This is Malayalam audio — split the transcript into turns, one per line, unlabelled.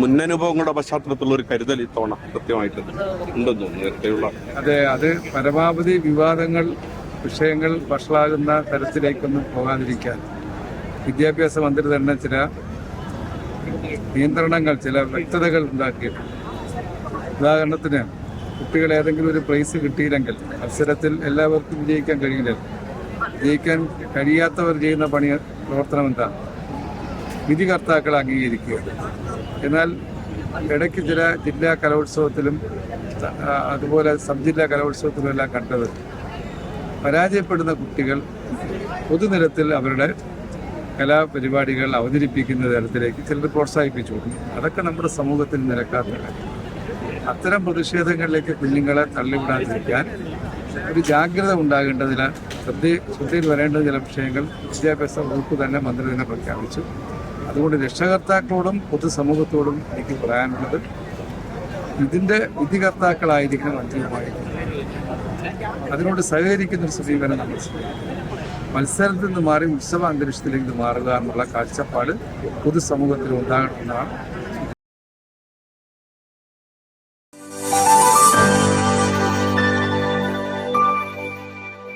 മുന്നനുഭവങ്ങളുടെ പശ്ചാത്തലത്തിലുള്ള ഒരു കരുതൽ ഇത്തവണ കൃത്യമായിട്ട് ഉണ്ടെന്ന് തോന്നുന്നു നേരത്തെയുള്ള
അതെ അത് പരമാവധി വിവാദങ്ങൾ വിഷയങ്ങൾ വഷളാകുന്ന തരത്തിലേക്കൊന്നും പോകാതിരിക്കാൻ. വിദ്യാഭ്യാസ മന്ത്രി തന്നെ ചില നിയന്ത്രണങ്ങൾ ചില വ്യക്തതകൾ ഉണ്ടാക്കിയിട്ടുണ്ട് ഉദാഹരണത്തിന് കുട്ടികൾ ഏതെങ്കിലും ഒരു പ്രൈസ് കിട്ടിയില്ലെങ്കിൽ അവസരത്തിൽ എല്ലാവർക്കും വിജയിക്കാൻ കഴിയില്ല. വിജയിക്കാൻ കഴിയാത്തവർ ചെയ്യുന്ന പണി പ്രവർത്തനം എന്താണ് വിധികർത്താക്കളെ അംഗീകരിക്കുക. എന്നാൽ ഇടയ്ക്ക് ചില ജില്ലാ കലോത്സവത്തിലും അതുപോലെ സബ് ജില്ലാ കലോത്സവത്തിലും എല്ലാം കണ്ടത് പരാജയപ്പെടുന്ന കുട്ടികൾ പൊതുനിരത്തിൽ അവരുടെ കലാപരിപാടികൾ അവതരിപ്പിക്കുന്ന തരത്തിലേക്ക് ചിലർ പ്രോത്സാഹിപ്പിച്ചു കൊടുക്കും. അതൊക്കെ നമ്മുടെ സമൂഹത്തിൽ നിരക്കാത്ത അത്തരം പ്രതിഷേധങ്ങളിലേക്ക് കുഞ്ഞുങ്ങളെ തള്ളിവിടാതിരിക്കാൻ ഒരു ജാഗ്രത ഉണ്ടാകേണ്ടതിന് ശ്രദ്ധ ശ്രദ്ധയിൽ വരേണ്ട ചില വിഷയങ്ങൾ വിദ്യാഭ്യാസ വകുപ്പ് തന്നെ മന്ത്രി തന്നെ പ്രഖ്യാപിച്ചു. അതുകൊണ്ട് രക്ഷകർത്താക്കളോടും പൊതുസമൂഹത്തോടും എനിക്ക് പറയാനുള്ളത് ഇതിന്റെ വിധികർത്താക്കളായിരിക്കണം മന്ത്രിയുമായി. അതിനോട് സഹകരിക്കുന്ന ഒരു സമീപനം നമ്മൾ മത്സരത്തിൽ നിന്ന് മാറി ഉത്സവ അന്തരീക്ഷത്തിലേക്ക് മാറുക എന്നുള്ള കാഴ്ചപ്പാട് പൊതുസമൂഹത്തിൽ ഉണ്ടാകണമെന്നാണ്